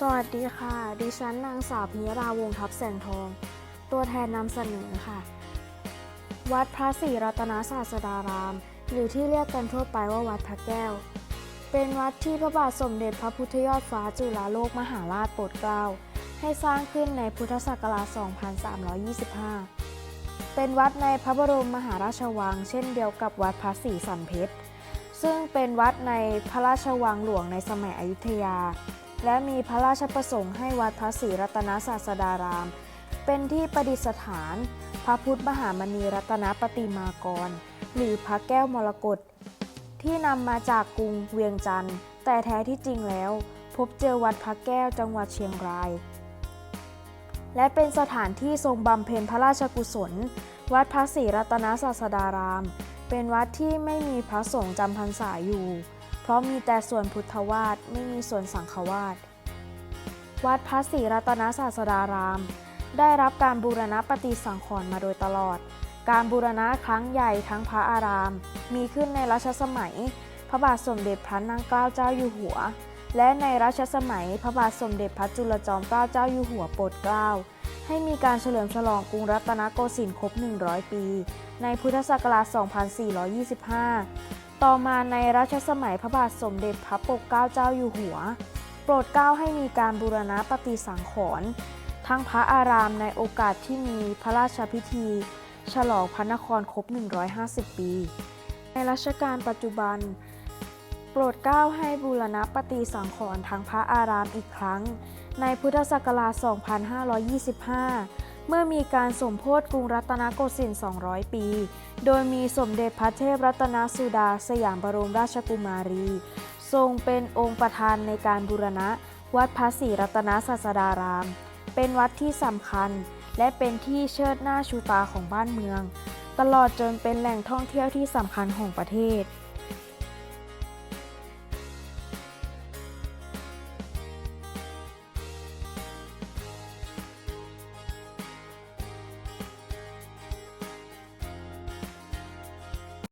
สวัสดีค่ะ ดิฉันนางสาวพิยดาวงทับแสงทอง ตัวแทนนำเสนอค่ะ วัดพระศรีรัตนศาสดาราม หรือที่เรียกกันทั่วไปว่าวัดพระแก้ว เป็นวัดที่พระบาทสมเด็จพระพุทธยอดฟ้าจุฬาโลกมหาราชโปรดเกล้าให้สร้างขึ้นในพุทธศักราช 2325 เป็นวัดในพระบรมมหาราชวัง เช่นเดียวกับวัดพระศรีสันเพชร ซึ่งเป็นวัดในพระราชวังหลวงในสมัยอยุธยา และมีพระราชประสงค์ให้วัดพระศรีรัตนศาสดาราม เป็นที่ประดิษฐาน พระพุทธมหามณีรัตนปฏิมากร หรือพระแก้วมรกตที่นำมาจากกรุงเวียงจันทร์ แต่แท้ที่จริงแล้ว พบเจอวัดพระแก้วจังหวัดเชียงราย และเป็นสถานที่ทรงบำเพ็ญพระราชกุศล วัดพระศรีรัตนศาสดาราม เป็นวัดที่ไม่มีพระสงฆ์จำพรรษาอยู่ เพราะมีแต่ส่วนพุทธวาสไม่มีส่วนสังฆวาสวัดพระศรีรัตนศาสดาราม ได้รับการบูรณะปฏิสังขรณ์มาโดยตลอด การบูรณะครั้งใหญ่ทั้งพระอาราม มีขึ้นในรัชสมัย พระบาทสมเด็จพระนางเกล้าเจ้าอยู่หัว และในรัชสมัยพระบาทสมเด็จพระจุลจอมเกล้าเจ้าอยู่หัวโปรดเกล้าให้มีการเฉลิมฉลองกรุงรัตนโกสินทร์ครบ 100 ปี ในพุทธศักราช 2425 ต่อมาในรัชสมัยพระบาทสมเด็จพระปกเกล้าเจ้าอยู่หัว โปรดเกล้าให้มีการบูรณะปฏิสังขรณ์ทั้งพระอารามในโอกาสที่มีพระราชพิธี ฉลองพระนครครบ 150 ปี ในรัชกาลปัจจุบัน โปรดเกล้าให้บูรณะปฏิสังขรณ์ทั้งพระอารามอีกครั้ง ในพุทธศักราช 2525 เมื่อมีการสมโพธิกรุงรัตนโกสินทร์ 200 ปี โดยมีสมเด็จพระเทพรัตนสุดาสยามบรมราชกุมารี ทรงเป็นองค์ประธานในการบูรณะ วัดพระศรีรัตนศาสดาราม เป็นวัดที่สำคัญ และเป็นที่เชิดหน้าชูตาของบ้านเมือง ตลอดจนเป็นแหล่งท่องเที่ยวที่สำคัญของประเทศ